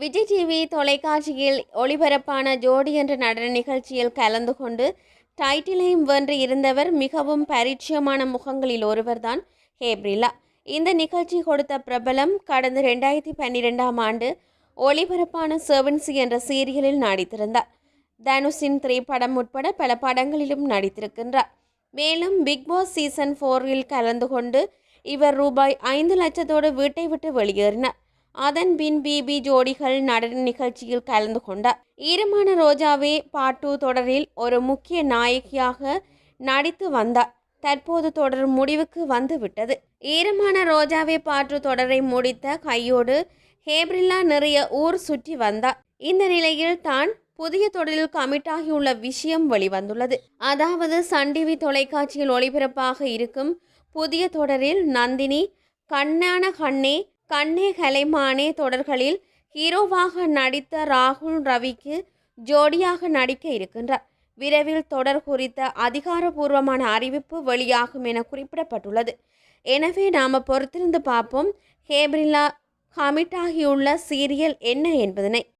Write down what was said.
Vijay TV தொலைக்காட்சியில் ஒளிபரப்பான ஜோடி என்ற நடன நிகழ்ச்சியில் கலந்து கொண்டு டைட்டிலையும் வென்று இருந்தவர் மிகவும் பரிச்சயமான முகங்களில் ஒருவர்தான் ஹேப்ரிலா இந்த நிகழ்ச்சி கொடுத்த பிரபலம் கடந்த ரெண்டாயிரத்தி பன்னிரெண்டாம் ஆண்டு ஒளிபரப்பான செவன்சி என்ற சீரியலில் நடித்திருந்தார். தனுஷின் திரைப்படம் உட்பட பல படங்களிலும் நடித்திருக்கின்றார். மேலும் பிக் பாஸ் சீசன் ஃபோரில் கலந்து கொண்டு இவர் ரூபாய் ஐந்து லட்சத்தோடு வீட்டை விட்டு வெளியேறினார். அதன் பின் பிபி ஜோடிகள் நடன நிகழ்ச்சியில் கலந்து கொண்டார் ஈரமான ரோஜாவே பாட்டு தொடரில் ஒரு முக்கிய நாயகியாக நடித்து வந்தார் தற்போது தொடர் முடிவுக்கு வந்துவிட்டது. ஈரமான ரோஜாவே பாட்டு தொடரை முடித்த கையோடு ஹேப்ரில்லா நிறைய ஊர் சுற்றி வந்தார் இந்த நிலையில் தான் புதிய தொடரில் கமிட் ஆகியுள்ள விஷயம் வெளிவந்துள்ளது. அதாவது சன் டிவி தொலைக்காட்சியில் ஒளிபரப்பாக இருக்கும் புதிய தொடரில் நந்தினி கண்ணான கண்ணே கண்ணே கலைமானே தொடர்களில் ஹீரோவாக நடித்த ராகுல் ரவிக்கு ஜோடியாக நடிக்க இருக்கின்றார். விரைவில் தொடர் குறித்த அதிகாரபூர்வமான அறிவிப்பு வெளியாகும் என குறிப்பிடப்பட்டுள்ளது. எனவே நாம் பொறுத்திருந்து பார்ப்போம். ஹேப்ரில்லா கமிட் ஆகியுள்ள சீரியல் என்ன என்பதனை.